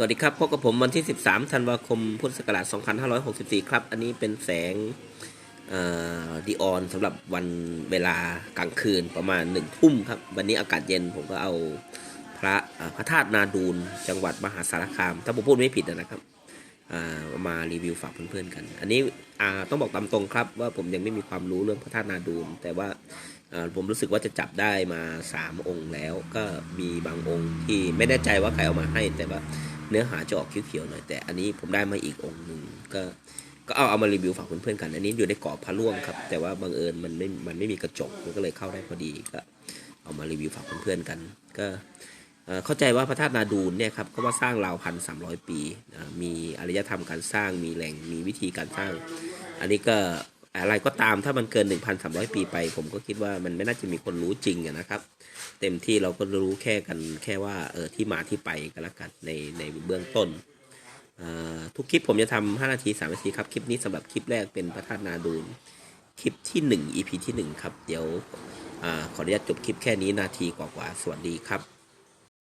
สวัสดีครับพบกับผมวันที่ 13 ธันวาคม พุทธศักราช 2564 ครับ อันนี้เป็นแสงดีออนสำหรับวันเวลากลางคืนประมาณหนึ่งทุ่มครับ วันนี้อากาศเย็นผมก็เอาพระพระธาตุนาดูนจังหวัดมหาสารคาม ถ้าผมพูดไม่ผิดนะครับอ่ามารีวิวฝากเพื่อนๆกัน อันนี้ต้องบอกตามตรงครับว่าผมยังไม่มีความรู้เรื่องพระธาตุนาดูนแต่ว่าอ่าผมรู้สึกว่าจะจับได้มา 3 องค์แล้ว ก็มีบางองค์ที่ไม่แน่ใจว่าใครเอามาให้แต่ว่า เนื้อหาจะออกเขียวๆหน่อยแต่อันนี้ผมได้มาอีกองค์หนึ่งก็ก็เอาเอามารีวิวฝากเพื่อนๆกัน อันนี้อยู่ในกรอบพระร่วงครับ แต่ว่าบังเอิญมันไม่ มันไม่มีกระจก มันก็เลยเข้าได้พอดีก็เอามารีวิวฝากเพื่อนๆกัน ก็เข้าใจว่าพระธาตุนาดูนเนี่ยครับก็ว่าสร้างราวพันสามร้อยปี มีอารยธรรมการสร้าง มีแหล่ง มีวิธีการสร้าง อันนี้ก็ อะไรก็ตามถ้ามันเกิน 1,300 ปีไป ผมก็คิดว่ามันไม่น่าจะมีคนรู้จริงอะนะครับ เต็มที่เราก็รู้แค่กันแค่ว่าเออที่มาที่ไปกันละกันในในเบื้องต้นทุกคลิปผมจะทำ5นาที3นาทีครับ คลิปนี้สำหรับคลิปแรกเป็นพระธาตุนาดูนคลิปที่ 1 EP ที่ 1 ครับ เดี๋ยวอขออนุญาตจบคลิปแค่นี้นาทีกว่าๆสวัสดีครับ